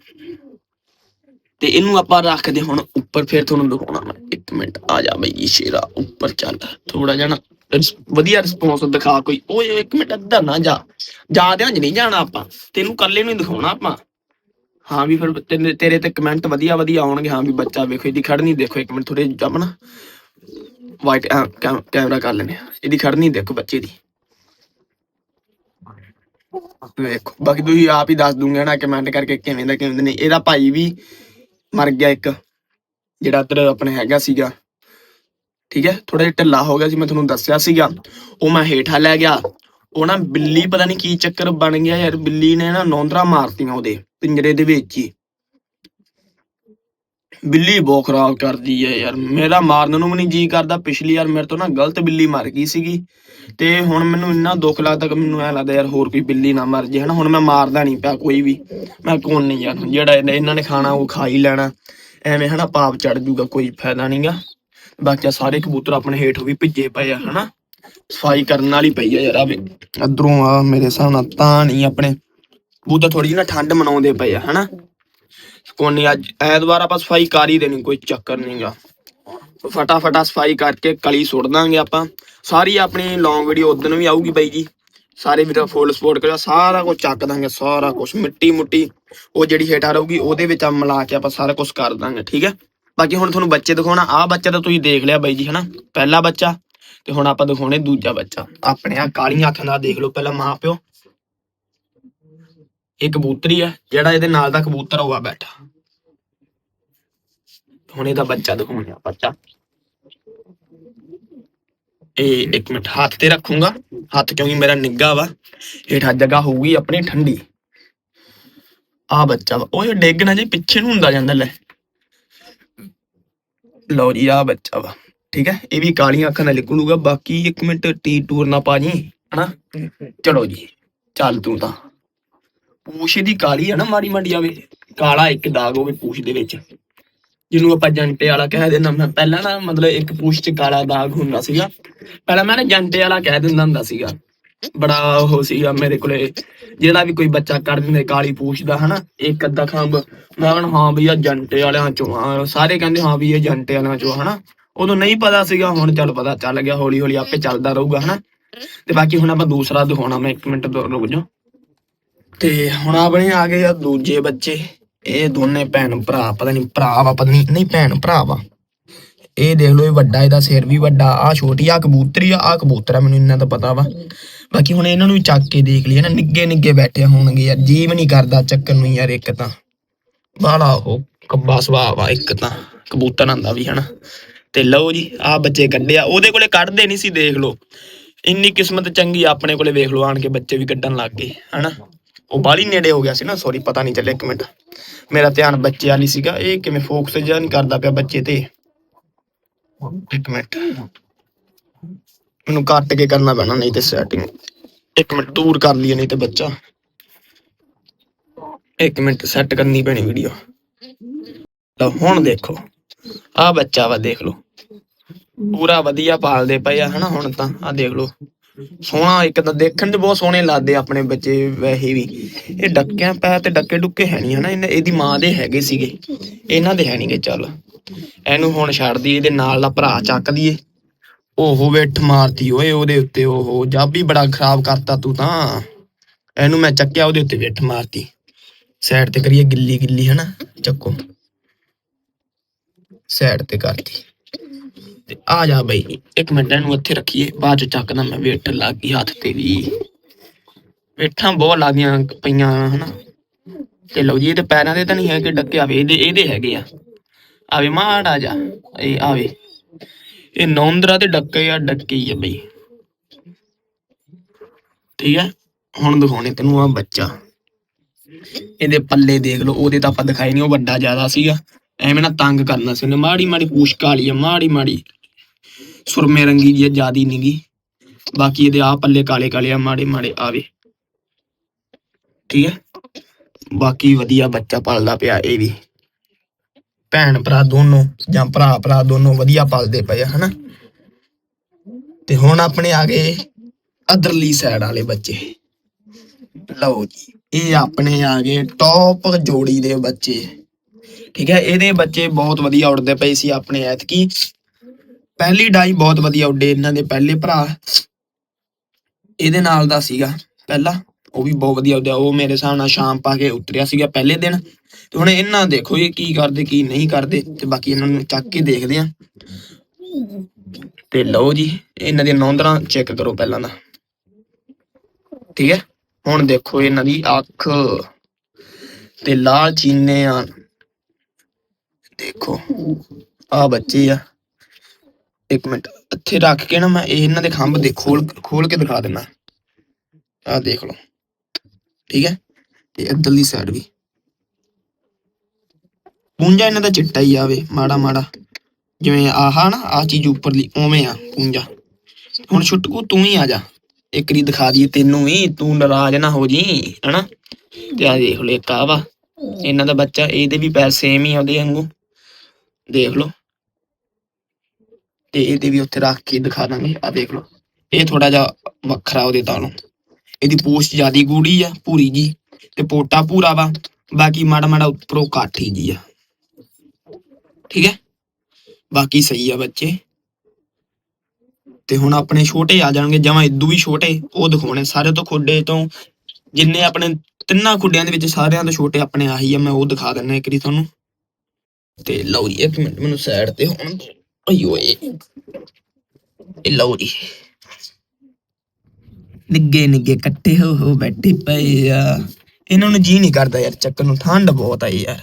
ਤੇ ਇਹਨੂੰ ਆਪਾਂ ਰੱਖਦੇ ਹੁਣ ਉੱਪਰ, ਫਿਰ ਤੁਹਾਨੂੰ ਦਿਖਾਉਣਾ ਮੈਂ। ਇੱਕ ਮਿੰਟ, ਆ ਜਾ ਬਈ ਸ਼ੇਰਾ, ਉੱਪਰ ਚੱਲ। ਥੋੜਾ ਜਿਹਾ ਵਧੀਆ ਰਿਸਪੌਂਸ ਦਿਖਾ ਕੋਈ। ਓਏ ਇੱਕ ਮਿੰਟ ਅੱਧਾ ਨਾ ਜਾ। ਜਿਆਦਿਆਂ ਚ ਨਹੀਂ ਜਾਣਾ ਆਪਾਂ। ਤੈਨੂੰ ਕੱਲੇ ਨੂੰ ਹੀ ਦਿਖਾਉਣਾ ਆਪਾਂ। ਹਾਂ ਵੀ ਫਿਰ ਤੇਰੇ ਤੇ ਕਮੈਂਟ ਵਧੀਆ ਵਧੀਆ ਆਉਣਗੇ। ਹਾਂ ਵੀ ਬੱਚਾ ਵੇਖੋ, ਇਹਦੀ ਖੜਨੀ ਦੇਖੋ, ਇੱਕ ਮਿੰਟ ਥੋੜੇ ਆਪਣਾ ਵਾਈਟ ਕੈਮਰਾ uh, ਕਰ ਲੈਨੇ ਆ ਇਹਦੀ ਖੜਨੀ ਦੇਖੋ ਬੱਚੇ ਦੀ। ਵੇਖੋ। ਬਾਕੀ ਤੁਸੀਂ ਆਪ ਹੀ ਦੱਸ ਦੂੰਗੇ ਨਾ ਕਮੈਂਟ ਕਰਕੇ ਕਿਵੇਂ ਦਾ ਕਿਵੇਂ ਦਾ ਨਹੀਂ। ਇਹਦਾ ਭਾਈ ਵੀ ਮਰ ਗਿਆ ਇੱਕ, ਜਿਹੜਾ ਇੱਧਰ ਆਪਣੇ ਹੈਗਾ ਸੀਗਾ। ਠੀਕ ਹੈ? ਥੋੜਾ ਜਿਹਾ ਢਿੱਲਾ ਹੋ ਗਿਆ ਸੀ, ਮੈਂ ਤੁਹਾਨੂੰ ਦੱਸਿਆ ਸੀਗਾ। ਉਹ ਮੈਂ ਹੇਠਾਂ ਲੈ ਗਿਆ। ਉਹ ਨਾ ਬਿੱਲੀ ਪਤਾ ਨਹੀਂ ਕੀ ਚੱਕਰ ਬਣ ਗਿਆ ਯਾਰ। ਬਿੱਲੀ ਨੇ ਨਾ ਨੌਂਦਰਾ ਮਾਰਤੀਆਂ ਉਹਦੇ, ਪਿੰਜਰੇ ਦੇ ਵਿੱਚ ਹੀ। ਬਿੱਲੀ ਬਹੁਤ ਖਰਾਬ ਕਰਦੀ ਹੈ ਯਾਰ। ਮੇਰਾ ਮਾਰਨ ਨੂੰ ਵੀ ਨਹੀਂ ਜੀ ਕਰਦਾ। ਪਿਛਲੀ ਵਾਰ ਮੇਰੇ ਤੋਂ ਨਾ ਗਲਤ ਬਿੱਲੀ ਮਰ ਗਈ ਸੀਗੀ। ਤੇ ਹੁਣ ਮੈਨੂੰ ਇੰਨਾ ਦੁੱਖ ਲੱਗਦਾ ਕਿ ਮੈਨੂੰ ਐ ਲੱਗਦਾ ਯਾਰ ਹੋਰ ਕੋਈ ਬਿੱਲੀ ਨਾ ਮਰ ਜੇ, ਹਨਾ? ਹੁਣ ਮੈਂ ਮਾਰਦਾ ਨਹੀਂ ਪਿਆ ਕੋਈ ਵੀ। ਮੈਂ ਕੋਣ ਨਹੀਂ ਯਾਰ ਜਿਹੜਾ ਇਹਨਾਂ ਨੇ ਖਾਣਾ, ਉਹ ਖਾ ਹੀ ਲੈਣਾ। ਐਵੇਂ, ਹਨਾ? ਪਾਪ ਚੜ ਜੂਗਾ, ਕੋਈ ਫਾਇਦਾ ਨਹੀਂਗਾ ਬਾਕੀ ਆਹ ਸਾਰੇ ਕਬੂਤਰ ਆਪਣੇ ਹੇਠ ਵੀ ਭਿੱਜੇ ਪਏ ਆ, ਹਨਾ? ਸਫ਼ਾਈ ਕਰਨ ਵਾਲੀ ਪਈ ਆ ਯਾਰ ਆ ਵੇ ਆ ਮੇਰੇ ਹਿਸਾਬ ਨਾਲ ਤਾਂ ਨਹੀਂ ਆਪਣੇ। ਕਬੂਤਰ ਥੋੜੀ ਜਿਹੀ ਨਾ ਠੰਡ ਮਨਾਉਂਦੇ ਪਏ ਆ, ਹਨਾ? ਕੋਈ ਨੀ ਅੱਜ ਐਤਵਾਰ ਆਪਾਂ ਸਫ਼ਾਈ ਕਰ ਹੀ ਦੇਣੀ, ਕੋਈ ਚੱਕਰ ਨਹੀਂਗਾ ਫਟਾਫਟਾ ਸਫ਼ਾਈ ਕਰਕੇ ਕਲੀ ਸੁੱਟ ਦਾਂਗੇ ਆਪਾਂ। ਸਾਰੀ ਆਪਣੀ ਲੌਂਗ ਵੀਡੀਓ ਉਦੋਂ ਵੀ ਆਊਗੀ ਬਾਈ ਜੀ। ਸਾਰੇ ਵੀਰਾਂ ਫੁੱਲ ਸਪੋਰਟ ਕਰਿਓ, ਸਾਰਾ ਕੁਝ ਚੱਕ ਦਾਂਗੇ, ਸਾਰਾ ਕੁਝ ਮਿੱਟੀ ਮੁੱਟੀ, ਉਹ ਜਿਹੜੀ ਹੇਠਾਂ ਰਹੂਗੀ, ਉਹਦੇ ਵਿੱਚ ਆ ਮਿਲਾ ਕੇ ਆਪਾਂ ਸਾਰਾ ਕੁਝ ਕਰ ਦਾਂਗੇ, ਠੀਕ ਹੈ? ਬਾਕੀ ਹੁਣ ਤੁਹਾਨੂੰ ਬੱਚੇ ਦਿਖਾਉਣਾ, ਆਹ ਬੱਚਾ ਤਾਂ ਤੁਸੀਂ ਦੇਖ ਲਿਆ ਬਾਈ ਜੀ, ਹਨਾ? ਪਹਿਲਾ ਬੱਚਾ ਤੇ ਹੁਣ ਆਪਾਂ ਦਿਖਾਉਣੇ ਦੂਜਾ ਬੱਚਾ। ਆਪਣੇ ਆ ਕਾਲੀਆਂ ਅੱਖਾਂ ਦਾ ਦੇਖ ਲਓ, ਪਹਿਲਾਂ ਮਾਂ ਪਿਓ। ਇਹ ਕਬੂਤਰੀ ਆ, ਜਿਹੜਾ ਇਹਦੇ ਨਾਲ ਦਾ ਕਬੂਤਰ ਹੋਆ ਬੈਠਾ। ਹੁਣ ਇਹਦਾ ਬੱਚਾ ਦਿਖਾਉਣੇ ਆ ਬੱਚਾ। ਇਹ ਇੱਕ ਮਿੰਟ, ਹੱਥ ਤੇ ਰੱਖੂੰਗਾ। ਹੱਥ ਕਿਉਂਕਿ ਮੇਰਾ ਨਿੱਗਾ ਵਾ, ਹੇਠਾਂ ਜਗ੍ਹਾ ਹੋਊਗੀ ਆਪਣੀ ਠੰਡੀ। ਆ ਬੱਚਾ ਵਾ ਉਹ ਡਿੱਗ ਨਾ ਜੇ, ਪਿੱਛੇ ਨੂੰ ਹੁੰਦਾ ਜਾਂਦਾ, ਲੈ। ਲਓ ਜੀ ਆ ਬੱਚਾ ਵਾ, ਠੀਕ ਹੈ? ਇਹ ਵੀ ਕਾਲੀਆਂ ਅੱਖਾਂ ਨਾਲ ਨਿਕਲੂਗਾ ਬਾਕੀ ਇੱਕ ਮਿੰਟ ਟੀ ਟੂਰ ਨਾ ਪਾ ਜੀ, ਹਨਾ? ਚਲੋ ਜੀ, ਚੱਲ ਤੂੰ ਤਾਂ। ਪੂਛ ਦੀ ਕਾਲੀ ਆ ਨਾ ਮਾੜੀ ਮਾੜੀ ਆਵੇ ਕਾਲਾ ਇੱਕ ਦਾਗ ਹੋਵੇ ਪੂਛ ਦੇ ਵਿੱਚ। ਜਿਹਨੂੰ ਆਪਾਂ ਜੰਟੇ ਵਾਲਾ ਕਹਿ ਦਿੰਦਾ ਮੈਂ ਪਹਿਲਾਂ ਨਾ ਮਤਲਬ ਇੱਕ ਪੂਛ ਚ ਕਾਲਾ ਦਾਗ ਹੁੰਦਾ ਸੀਗਾ। ਪਹਿਲਾਂ ਮੈਂ ਨਾ ਜੰਟੇ ਵਾਲਾ ਕਹਿ ਦਿੰਦਾ ਹੁੰਦਾ ਸੀਗਾ। ਬੜਾ ਉਹ ਸੀਗਾ ਮੇਰੇ ਕੋਲੇ। ਜਿਹੜਾ ਵੀ ਕੋਈ ਬੱਚਾ ਕੱਢ ਦਿੰਦੇ ਕਾਲੀ ਪੂਛ ਦਾ ਹਨਾ। ਇੱਕ ਅੱਧਾ ਖੰਭ। ਮੈਂ ਕਹਣ ਹਾਂ ਭਈਆ ਜੰਟੇ ਵਾਲਿਆਂ ਚੋਂ ਆ। ਸਾਰੇ ਕਹਿੰਦੇ ਹਾਂ ਵੀ ਇਹ ਜੰਟੇ ਵਾਲਿਆਂ ਚੋਂ ਆ, ਹਨਾ। ਉਦੋਂ ਨਹੀਂ ਪਤਾ ਸੀਗਾ ਹੁਣ ਚੱਲ ਪਤਾ ਚੱਲ ਗਿਆ। ਹੌਲੀ ਹੌਲੀ ਆਪੇ ਚੱਲਦਾ ਰਹੂਗਾ ਹਨਾ। ਤੇ ਬਾਕੀ ਹੁਣ ਆਪਾਂ ਦੂਸਰਾ ਦਿਖਾਉਣਾ। ਮੈਂ 1 ਮਿੰਟ ਦੋ ਰੁਕ ਜਾ ਤੇ ਹੁਣ ਆਪਣੇ ਆ ਗਏ ਆ ਦੂਜੇ ਬੱਚੇ। ਇਹ ਦੋਨੇ ਭੈਣ ਭਰਾ, ਪਤਾ ਨਹੀਂ ਭਰਾ ਵਾ, ਪਤਾ ਨਹੀਂ ਨਹੀਂ ਭੈਣ ਭਰਾ ਵਾ। ਇਹ ਦੇਖ ਲਓ ਇਹ ਵੱਡਾ, ਇਹਦਾ ਸਿਰ ਵੀ ਵੱਡਾ ਆ ਛੋਟੀ ਆ ਕਬੂਤਰੀ ਆ ਆ ਕਬੂਤਰ ਆ, ਮੈਨੂੰ ਇੰਨਾ ਤਾਂ ਪਤਾ ਵਾ। ਬਾਕੀ ਹੁਣ ਇਹਨਾਂ ਨੂੰ ਚੱਕ ਕੇ ਦੇਖ ਲਈਏ ਨਾ ਨਿੱਗੇ ਨਿੱਗੇ ਬੈਠੇ ਹੋਣਗੇ ਯਾਰ, ਜੀਵ ਨਹੀਂ ਕਰਦਾ ਚੱਕਣ ਨੂੰ ਯਾਰ ਇੱਕ ਤਾਂ। ਬਾਲਾ ਉਹ ਕੱਬਾ ਸੁਭਾਅ ਵਾ ਇੱਕ ਤਾਂ, ਕਬੂਤਰ ਆਂਦਾ ਵੀ ਹਨਾ। ਤੇ ਲਓ ਜੀ ਆ ਬੱਚੇ ਕੱਢਿਆ ਉਹਦੇ ਕੋਲੇ ਕੱਢਦੇ ਨਹੀਂ ਸੀ, ਦੇਖ ਲਓ। ਇੰਨੀ ਕਿਸਮਤ ਚੰਗੀ ਆਪਣੇ ਕੋਲੇ ਵੇਖ ਲਓ, ਆਣ ਕੇ ਬੱਚੇ ਵੀ ਕੱਢਣ ਲੱਗ ਗਏ, ਹਨਾ। ਉਹ ਬਾਲੀ ਨੇੜੇ ਹੋ ਗਿਆ ਸੀ ਨਾ ਸੌਰੀ ਪਤਾ ਨਹੀਂ ਚੱਲਿਆ ਇੱਕ ਮਿੰਟ। ਮੇਰਾ ਧਿਆਨ ਬੱਚੇ ਵਾਲੀ ਸੀਗਾ, ਇਹ ਕਿਵੇਂ ਫੋਕਸ ਜਿਹਾ ਨਹੀਂ ਕਰਦਾ ਪਿਆ ਬੱਚੇ ਤੇ। ਇੱਕ ਮਿੰਟ। ਮੈਨੂੰ ਕੱਟ ਕੇ ਕਰਨਾ ਪੈਣਾ, ਨਹੀਂ ਤੇ ਸੈਟਿੰਗ ਇੱਕ ਮਿੰਟ, ਦੂਰ ਕਰ ਲਈਏ, ਨਹੀਂ ਤੇ ਬੱਚਾ। ਇੱਕ ਮਿੰਟ ਸੈੱਟ ਕਰਨੀ ਪੈਣੀ ਵੀਡੀਓ ਲਓ, ਹੁਣ ਦੇਖੋ। ਆ ਬੱਚਾ ਵਾ, ਦੇਖ ਲਓ। ਪੂਰਾ ਵਧੀਆ ਪਾਲਦੇ ਪਏ ਆ, ਹਨਾ, ਹੁਣ ਤਾਂ। ਆ ਦੇਖ ਲਓ। ਸੋਹਣਾ ਇੱਕ ਤਾਂ ਦੇਖਣ 'ਚ ਬਹੁਤ ਸੋਹਣੇ ਲੱਗਦੇ ਆਪਣੇ ਬੱਚੇ ਵੈਸੇ ਵੀ। ਇਹ ਡੱਕਿਆਂ ਪੈ ਤੇ ਡੱਕੇ ਡੁੱਕੇ ਹੈ ਨਹੀਂ ਹਨਾ, ਇਹਨੇ- ਇਹਦੀ ਮਾਂ ਦੇ ਹੈਗੇ ਸੀਗੇ। ਇਹਨਾਂ ਦੇ ਹੈ ਨਹੀਂਗੇ ਚੱਲ। ਇਹਨੂੰ ਹੁਣ ਛੱਡ ਦੀ ਇਹਦੇ ਨਾਲ ਦਾ ਭਰਾ ਚੱਕ ਦਈਏ। ਓਹੋ ਵੇਠ ਮਾਰਤੀ ਓਏ, ਉਹਦੇ ਉੱਤੇ ਓਹੋ, ਜਾਬੀ ਬੜਾ ਖਰਾਬ ਕਰਤਾ ਤੂੰ ਤਾਂ। ਇਹਨੂੰ ਮੈਂ ਚੱਕਿਆ, ਉਹਦੇ ਉੱਤੇ ਵੇਠ ਮਾਰਤੀ। ਸਾਈਡ ਤੇ ਕਰੀਏ ਗਿੱਲੀ ਗਿੱਲੀ ਹਨਾ, ਚੱਕੋ। ਸਾਈਡ ਤੇ ਕਰਤੀ। ਤੇ ਆ ਜਾ ਬਈ। ਇੱਕ ਮਿੰਟ, ਇਹਨੂੰ ਇੱਥੇ ਰੱਖੀਏ। ਬਾਅਦ ਚ ਚੱਕਦਾ ਮੈਂ ਵੇਟ ਲੱਗ ਗਈ ਹੱਥ ਤੇ ਵੀ। ਵੇਠਾਂ ਬਹੁਤ ਲੱਗਦੀਆਂ ਪਈਆਂ, ਹਨਾ। ਤੇ ਲਓ ਜੀ ਤੇ ਪੈਰਾਂ ਦੇ ਤਾਂ ਨਹੀਂ ਹੈ ਕਿ ਡੱਕੇ। ਆਵੇ, ਇਹਦੇ ਇਹਦੇ ਹੈਗੇ ਆ। ਆਵੇ, ਮਾੜਾ ਜਾ ਇਹ ਆਵੇ। ਇਹ ਨੌਂਦਰਾ ਤੇ ਡੱਕੇ ਆ, ਡੱਕੇ ਹੀ ਆ ਬਈ। ਠੀਕ ਹੈ ਹੁਣ ਦਿਖਾਉਣੇ ਤੈਨੂੰ ਆ ਬੱਚਾ। ਇਹਦੇ ਪੱਲੇ ਦੇਖ ਲਓ, ਉਹਦੇ ਤਾਂ ਆਪਾਂ ਦਿਖਾਈ ਨਹੀਂ ਉਹ ਵੱਡਾ ਜ਼ਿਆਦਾ ਸੀਗਾ। ਐਵੇਂ ਨਾ ਤੰਗ ਕਰਨਾ ਸੀ ਉਹਨੇ। ਮਾੜੀ ਮਾੜੀ ਪੂਛ ਕਾਲੀ ਆ, ਮਾੜੀ ਮਾੜੀ। ਸੁਰਮੇ ਰੰਗੀ ਜੀ ਜਿਆਦੀ ਨੀਗੀ ਬਾਕੀ ਇਹਦੇ ਆ ਪੱਲੇ ਕਾਲੇ ਕਾਲੇ ਆ, ਮਾੜੇ ਮਾੜੇ ਆਵੇ। ਠੀਕ ਹੈ? ਬਾਕੀ ਵਧੀਆ ਬੱਚਾ ਪਲਦਾ ਪਿਆ ਇਹ ਵੀ। ਭੈਣ ਭਰਾ ਦੋਨੋਂ, ਜਾਂ ਭਰਾ ਭਰਾ ਦੋਨੋਂ ਵਧੀਆ ਪਲਦੇ ਪਏ ਹਨਾ? ਤੇ ਹੁਣ ਆਪਣੇ ਆ ਗਏ ਅਦਰਲੀ ਸਾਈਡ ਵਾਲੇ ਬੱਚੇ। ਲਓ ਜੀ, ਇਹ ਆਪਣੇ ਆ ਗਏ ਟੌਪ ਜੋੜੀ ਦੇ ਬੱਚੇ। ਠੀਕ ਹੈ? ਇਹਦੇ ਬੱਚੇ ਬਹੁਤ ਵਧੀਆ ਉੱਡਦੇ ਪਏ ਸੀ ਆਪਣੇ ਐਤਕੀ। ਪਹਿਲੀ ਡਾਈ ਬਹੁਤ ਵਧੀਆ ਉੱਡੇ ਇਹਨਾਂ ਦੇ, ਪਹਿਲੇ ਭਰਾ। ਇਹਦੇ ਨਾਲ ਦਾ ਸੀਗਾ ਪਹਿਲਾ, ਉਹ ਵੀ ਬਹੁਤ ਵਧੀਆ ਉੱਡਿਆ। ਉਹ ਮੇਰੇ ਹਿਸਾਬ ਨਾਲ ਸ਼ਾਮ ਪਾ ਕੇ ਉਤਰਿਆ ਸੀਗਾ ਪਹਿਲੇ ਦਿਨ। ਤੇ ਹੁਣ ਇਹਨਾਂ ਦੇਖੋ ਇਹ ਕੀ ਕਰਦੇ, ਕੀ ਨਹੀਂ ਕਰਦੇ, ਤੇ ਬਾਕੀ ਇਹਨਾਂ ਨੂੰ ਚੱਕ ਕੇ ਦੇਖਦੇ ਆ। ਤੇ ਲਓ ਜੀ, ਇਹਨਾਂ ਦੀਆਂ ਨੌਂਦਰਾਂ ਚੈੱਕ ਕਰੋ ਪਹਿਲਾਂ ਦਾ। ਠੀਕ ਹੈ? ਹੁਣ ਦੇਖੋ ਇਹਨਾਂ ਦੀ ਅੱਖ। ਤੇ ਲਾਲ ਚੀਨੇ ਆ। ਦੇਖੋ ਆ ਬੱਚੇ ਆ। ਇੱਕ ਮਿੰਟ, ਇੱਥੇ ਰੱਖ ਕੇ ਨਾ ਮੈਂ ਇਹ ਇਹਨਾਂ ਦੇ ਖੰਭ ਦੇ ਖੋਲ ਖੋਲ ਕੇ ਦਿਖਾ ਦਿੰਦਾ। ਆ ਦੇਖ ਲਓ। ਠੀਕ ਹੈ? ਤੇ ਇੱਧਰਲੀ ਸਾਈਡ ਵੀ। ਪੂੰਜਾ ਇਹਨਾਂ ਦਾ ਚਿੱਟਾ ਹੀ ਆਵੇ ਮਾੜਾ ਮਾੜਾ। ਜਿਵੇਂ ਆਹ ਨਾ ਆ ਚੀਜ਼ ਉੱਪਰਲੀ, ਉਵੇਂ ਆ, ਪੂੰਜਾ। ਹੁਣ ਛੁੱਟਕੂ ਤੂੰ ਹੀ ਆ ਜਾ। ਇੱਕ ਰੀ ਦਿਖਾ ਦਈਏ ਤੈਨੂੰ ਵੀ, ਤੂੰ ਨਾਰਾਜ਼ ਨਾ ਹੋ ਜੀ, ਹਨਾ? ਤੇ ਆ ਦੇਖ ਲਓ, ਇੱਕ ਆ ਵਾ। ਇਹਨਾਂ ਦਾ ਬੱਚਾ, ਇਹਦੇ ਵੀ ਪੈਰ ਸੇਮ ਹੀ ਆ ਉਹਦੇ ਵਾਂਗੂ। ਦੇਖ ਲਓ। ਤੇ ਇਹਦੇ ਵੀ ਉੱਥੇ ਰੱਖ ਕੇ ਦਿਖਾ ਦਾਂਗੇ। ਆ ਦੇਖ ਲਓ। ਇਹ ਥੋੜਾ ਜਿਹਾ ਵੱਖਰਾ ਉਹਦੇ ਤਾਲੋਂ। ਇਹਦੀ ਪੋਸਟ ਜਿਆਦੀ ਗੂੜੀ ਆ ਪੂਰੀ ਜੀ, ਤੇ ਪੋਟਾ ਪੂਰਾ ਵਾ। ਬਾਕੀ ਮਾੜਾ ਮਾੜਾ ਉੱਪਰੋਂ ਕਾਠੀ ਜੀ ਆ। ਠੀਕ ਹੈ? ਬਾਕੀ ਸਹੀ ਆ ਬੱਚੇ। ਤੇ ਹੁਣ ਆਪਣੇ ਛੋਟੇ ਆ ਜਾਣਗੇ, ਜਮਾ ਇਦੋਂ ਵੀ ਛੋਟੇ। ਉਹ ਦਿਖਾਉਣੇ ਸਾਰੇ ਤੋਂ ਖੁੱਡੇ ਤੋਂ। ਜਿੰਨੇ ਆਪਣੇ ਤਿੰਨਾਂ ਖੁੱਡਿਆਂ ਦੇ ਵਿੱਚ ਸਾਰਿਆਂ ਤੋਂ ਛੋਟੇ ਆਪਣੇ ਆਹੀ ਆ, ਮੈਂ ਉਹ ਦਿਖਾ ਦਿੰਦਾ ਇੱਕ ਵਾਰੀ ਤੁਹਾਨੂੰ। ਤੇ ਲਓ ਜੀ, ਇੱਕ ਮਿੰਟ ਮੈਨੂੰ ਸਾਈਡ ਤੇ ਹੁਣ ਓਏ ਓਏ ਇਹ ਲਓ ਜੀ ਨਿੱਗੇ ਨਿੱਗੇ ਇਕੱਠੇ ਹੋ ਹੋ ਬੈਠੇ ਪਏ ਆ। ਇਹਨਾਂ ਨੂੰ ਜੀ ਨਹੀਂ ਕਰਦਾ ਯਾਰ, ਚੱਕਰ ਨੂੰ ਠੰਡ ਬਹੁਤ ਆ ਯਾਰ।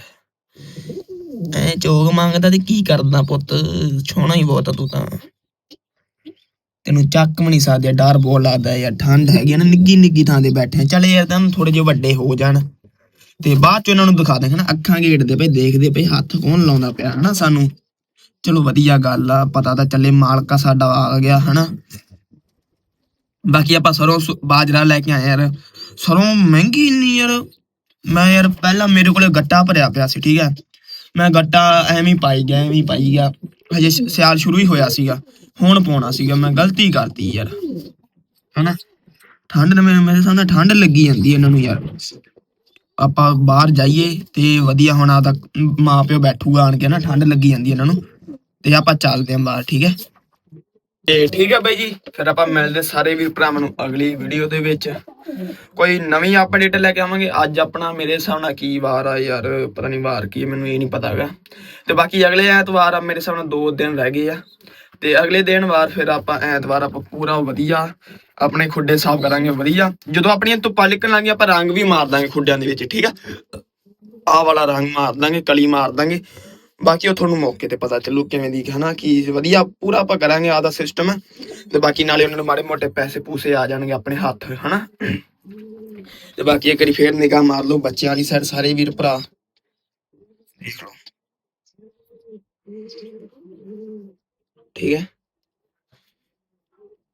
ਐ ਚੋਗ ਮੰਗਦਾ ਤੇ ਕੀ ਕਰਦਾ ਪੁੱਤ, ਛੋਣਾ ਹੀ ਬਹੁਤ ਆ ਤੂੰ ਤਾਂ। ਤੈਨੂੰ ਚੱਕ ਵੀ ਨਹੀਂ ਸਕਦੇ, ਡਰ ਬਹੁਤ ਲੱਗਦਾ ਯਾਰ, ਠੰਡ ਹੈਗੀ ਆ ਨਾ ਨਿੱਗੀ ਨਿੱਗੀ ਥਾਂ ਤੇ ਬੈਠੇ ਆ। ਚੱਲ ਯਾਰ ਤਾਂ ਥੋੜੇ ਜਿਹੇ ਵੱਡੇ ਹੋ ਜਾਣ। ਤੇ ਬਾਅਦ ਚ ਇਹਨਾਂ ਨੂੰ ਦਿਖਾ ਦੇ ਹਨਾ ਅੱਖਾਂ ਘੇੜਦੇ ਪਏ, ਦੇਖਦੇ ਪਏ, ਹੱਥ ਕੌਣ ਲਾਉਂਦਾ ਪਿਆ, ਹਨਾ ਸਾਨੂੰ? ਚਲੋ ਵਧੀਆ ਗੱਲ ਆ, ਪਤਾ ਤਾਂ ਚੱਲੇ ਮਾਲਕਾ ਸਾਡਾ ਆ ਗਿਆ, ਹਨਾ। ਬਾਕੀ ਆਪਾਂ ਸਰੋਂ ਬਾਜਰਾ ਲੈ ਕੇ ਆਏ ਯਾਰ। ਸਰੋਂ ਮਹਿੰਗੀ ਇੰਨੀ ਯਾਰ, ਮੈਂ ਯਾਰ ਪਹਿਲਾਂ ਮੇਰੇ ਕੋਲੇ ਗੱਟਾ ਭਰਿਆ ਪਿਆ ਸੀ, ਠੀਕ ਹੈ ਮੈਂ ਗੱਟਾ ਐਵੇਂ ਹੀ ਪਾਈ ਗਿਆ, ਐਵੇਂ ਹੀ ਪਾਈ ਗਿਆ। ਹਜੇ ਸਿਆਲ ਸ਼ੁਰੂ ਹੀ ਹੋਇਆ ਸੀਗਾ, ਹੁਣ ਪਾਉਣਾ ਸੀਗਾ, ਮੈਂ ਗਲਤੀ ਕਰਤੀ ਯਾਰ, ਹਨਾ। ਠੰਡ ਨੇ ਮੇਰੇ ਮੇਰੇ ਸਾਹਮਣੇ ਠੰਡ ਲੱਗੀ ਜਾਂਦੀ ਇਹਨਾਂ ਨੂੰ ਯਾਰ। ਆਪਾਂ ਬਾਹਰ ਜਾਈਏ ਤੇ ਵਧੀਆ ਹੁਣ ਆਦਾ ਮਾਂ ਪਿਓ ਬੈਠੂਗਾ ਆਣ ਕੇ ਨਾ, ਠੰਡ ਲੱਗੀ ਜਾਂਦੀ ਇਹਨਾਂ ਨੂੰ। ਤੇ ਆਪਾਂ ਚੱਲਦੇ ਆਂ ਬਾਹਰ, ਠੀਕ ਹੈ? ਤੇ ਠੀਕ ਹੈ ਬਾਈ ਜੀ, ਫਿਰ ਆਪਾਂ ਮਿਲਦੇ ਸਾਰੇ ਵੀਰ ਭਰਾਵਾਂ ਨੂੰ ਅਗਲੀ ਵੀਡੀਓ ਦੇ ਵਿੱਚ। ਕੋਈ ਨਵੀਂ ਅਪਡੇਟ ਲੈ ਕੇ ਆਵਾਂਗੇ। ਅੱਜ ਆਪਣਾ ਮੇਰੇ ਹਿਸਾਬ ਨਾਲ ਕੀ ਵਾਰ ਆ ਯਾਰ, ਪਤਾ ਨਹੀਂ ਵਾਰ ਕੀ ਮੈਨੂੰ ਇਹ ਨਹੀਂ ਪਤਾ ਹੈਗਾ। ਤੇ ਬਾਕੀ ਅਗਲੇ ਐਤਵਾਰ ਆ, ਮੇਰੇ ਹਿਸਾਬ ਨਾਲ ਦੋ ਦਿਨ ਰਹਿ ਗਏ ਆ। ਤੇ ਅਗਲੇ ਦਿਨ ਵਾਰ ਫਿਰ ਆਪਾਂ ਐਤਵਾਰ ਆਪਾਂ ਪੂਰਾ ਵਧੀਆ ਆਪਣੇ ਖੁੱਡੇ ਸਾਫ਼ ਕਰਾਂਗੇ, ਵਧੀਆ। ਜਦੋਂ ਆਪਣੀਆਂ ਧੁੱਪਾਂ ਨਿਕਲਣ ਲੱਗੀਆਂ, ਆਪਾਂ ਰੰਗ ਵੀ ਮਾਰ ਦਾਂਗੇ ਖੁੱਡਿਆਂ ਦੇ ਵਿੱਚ, ਠੀਕ ਆ? ਆਹ ਵਾਲਾ ਰੰਗ ਮਾਰ ਦਾਂਗੇ, ਕਲੀ ਮਾਰ ਦਾਂਗੇ। ਬਾਕੀ ਉਹ ਤੁਹਾਨੂੰ ਮੌਕੇ ਤੇ ਪਤਾ ਚੱਲੂ ਕਿਵੇਂ ਦੀ ਹਨਾ, ਕੀ ਵਧੀਆ, ਪੂਰਾ ਆਪਾਂ ਕਰਾਂਗੇ ਆਦਾ ਸਿਸਟਮ ਤੇ ਬਾਕੀ ਨਾਲੇ ਉਹਨਾਂ ਨੂੰ ਮਾੜੇ ਮੋਟੇ ਪੈਸੇ ਪੂਸੇ ਆ ਜਾਣਗੇ ਆਪਣੇ ਹੱਥ, ਹਨਾ। ਤੇ ਬਾਕੀ ਇੱਕ ਵਾਰੀ ਫੇਰ ਨਿਗਾਹ ਮਾਰ ਲਓ, ਬੱਚਿਆਂ ਵਾਲੀ ਸਾਈਡ ਸਾਰੇ ਵੀਰ ਭਰਾ। ਦੇਖ ਲਓ। ਠੀਕ ਹੈ।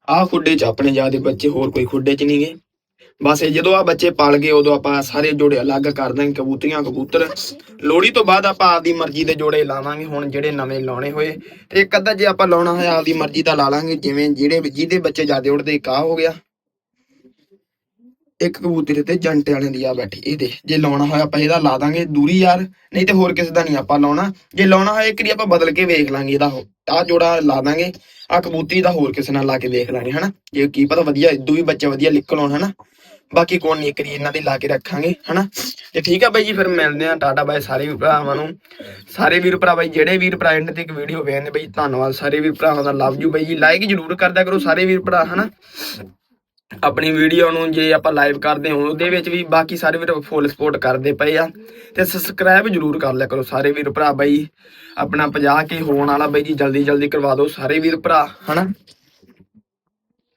ਆਹ ਖੁੱਡੇ ਚ ਆਪਣੇ ਜਿਆਦੇ ਬੱਚੇ ਹੋਰ ਕੋਈ ਖੁੱਡੇ ਚ ਨਹੀਂਗੇ ਬਸ ਇਹ ਜਦੋਂ ਆ ਬੱਚੇ ਪਲ ਗਏ, ਉਦੋਂ ਆਪਾਂ ਸਾਰੇ ਜੋੜੇ ਅਲੱਗ ਕਰ ਦਾਂਗੇ ਕਬੂਤਰੀਆਂ, ਕਬੂਤਰ। ਲੋਹੜੀ ਤੋਂ ਬਾਅਦ ਆਪਾਂ ਆਪਦੀ ਮਰਜ਼ੀ ਦੇ ਜੋੜੇ ਲਾਵਾਂਗੇ, ਹੁਣ ਜਿਹੜੇ ਨਵੇਂ ਲਾਉਣੇ ਹੋਏ। ਤੇ ਇੱਕ ਅੱਧਾ ਜੇ ਆਪਾਂ ਲਾਉਣਾ ਹੋਇਆ, ਆਪਦੀ ਮਰਜ਼ੀ ਦਾ ਲਾ ਲਾਂਗੇ, ਜਿਵੇਂ ਜਿਹੜੇ ਜਿਹਦੇ ਬੱਚੇ ਜਿਆਦੇ ਉੜਦੇ ਇੱਕ ਆਹ ਹੋ ਗਿਆ। ਇੱਕ ਕਬੂਤਰ ਤੇ ਜੰਟੇ ਵਾਲਿਆਂ ਦੀ ਆ ਬੈਠੀ, ਇਹ ਦੇ ਜੇ ਲਾਉਣਾ ਹੋਇਆ ਆਪਾਂ ਇਹਦਾ ਲਾ ਦਾਂਗੇ, ਦੂਰੀ ਯਾਰ, ਨਹੀਂ ਤੇ ਹੋਰ ਕਿਸੇ ਦਾ ਨਹੀਂ ਆਪਾਂ ਲਾਉਣਾ। ਜੇ ਲਾਉਣਾ ਹੋਇਆ, ਇੱਕ ਵਾਰੀ ਆਪਾਂ ਬਦਲ ਕੇ ਵੇਖ ਲਾਂਗੇ ਇਹਦਾ ਆ ਜੋੜਾ ਲਾ ਦਾਂਗੇ ਆ ਕਬੂਤਰੀ ਦਾ ਹੋਰ ਕਿਸੇ ਨਾਲ ਲਾ ਕੇ ਵੇਖ ਲਾਂਗੇ, ਹਨਾ? ਜੇ ਕੀ ਪਤਾ ਵਧੀਆ, ਇਦੋਂ ਵੀ ਬੱਚੇ ਵਧੀਆ ਨਿਕਲ ਆਉਣ, ਹਨਾ? ਬਾਕੀ ਕੋਈ ਨਹੀਂ ਇੱਕ ਇਹਨਾਂ ਦੇ ਲਾ ਕੇ ਰੱਖਾਂਗੇ, ਹਨਾ? ਤੇ ਠੀਕ ਆ ਬਾਈ ਜੀ, ਫਿਰ ਮਿਲਦੇ ਆ ਟਾਟਾ ਬਾਈ ਸਾਰੇ ਵੀਰ ਭਰਾਵਾਂ ਨੂੰ। ਸਾਰੇ ਵੀਰ ਭਰਾ ਬਾਈ, ਜਿਹੜੇ ਵੀਰ ਭਰਾ ਐਂਡ ਤੇ ਇੱਕ ਵੀਡੀਓ ਵੇਖਦੇ ਬਾਈ, ਧੰਨਵਾਦ ਸਾਰੇ ਵੀਰ ਭਰਾਵਾਂ ਦਾ ਲਵ ਯੂ ਬਾਈ ਜੀ। ਲਾਈਕ ਜਰੂਰ ਕਰਦਿਆ ਕਰੋ ਸਾਰੇ ਵੀਰ ਭਰਾ, ਹਨਾ? ਆਪਣੀ ਵੀਡੀਓ ਨੂੰ ਜੇ ਆਪਾਂ ਲਾਈਵ ਕਰਦੇ ਹਾਂ, ਉਹਦੇ ਵਿੱਚ ਵੀ ਬਾਕੀ ਸਾਰੇ ਵੀਰ ਫੁੱਲ ਸਪੋਰਟ ਕਰਦੇ ਪਏ ਆ। ਤੇ ਸਬਸਕ੍ਰਾਈਬ ਜਰੂਰ ਕਰ ਲਿਆ ਕਰੋ ਸਾਰੇ ਵੀਰ ਭਰਾ ਬਾਈ। ਆਪਣਾ 50 ਕੇ ਹੋਣ ਵਾਲਾ ਬਾਈ ਜੀ ਜਲਦੀ ਜਲਦੀ ਕਰਵਾ ਦਿਓ ਸਾਰੇ ਵੀਰ ਭਰਾ, ਹਨਾ?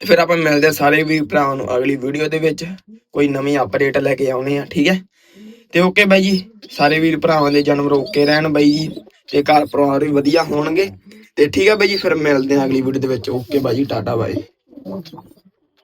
ਫਿਰ ਆਪਾਂ ਮਿਲਦੇ ਆ ਸਾਰੇ ਵੀਰ ਭਰਾਵਾਂ ਨੂੰ ਅਗਲੀ ਵੀਡੀਓ ਦੇ ਵਿੱਚ। ਕੋਈ ਨਵੀਂ ਅਪਡੇਟ ਲੈ ਕੇ ਆਉਣੇ ਆ, ਠੀਕ ਹੈ? ਤੇ ਓਕੇ ਬਾਈ ਜੀ, ਸਾਰੇ ਵੀਰ ਭਰਾਵਾਂ ਦੇ ਜਨਮ ਰੋਕੇ ਰਹਿਣ ਬਾਈ ਜੀ, ਤੇ ਘਰ ਪਰਿਵਾਰ ਵੀ ਵਧੀਆ ਹੋਣਗੇ। ਤੇ ਠੀਕ ਹੈ ਬਾਈ ਜੀ, ਫਿਰ ਮਿਲਦੇ ਆ ਅਗਲੀ ਵੀਡੀਓ ਦੇ ਵਿੱਚ। ਓਕੇ ਬਾਈ ਜੀ, ਟਾਟਾ ਬਾਈ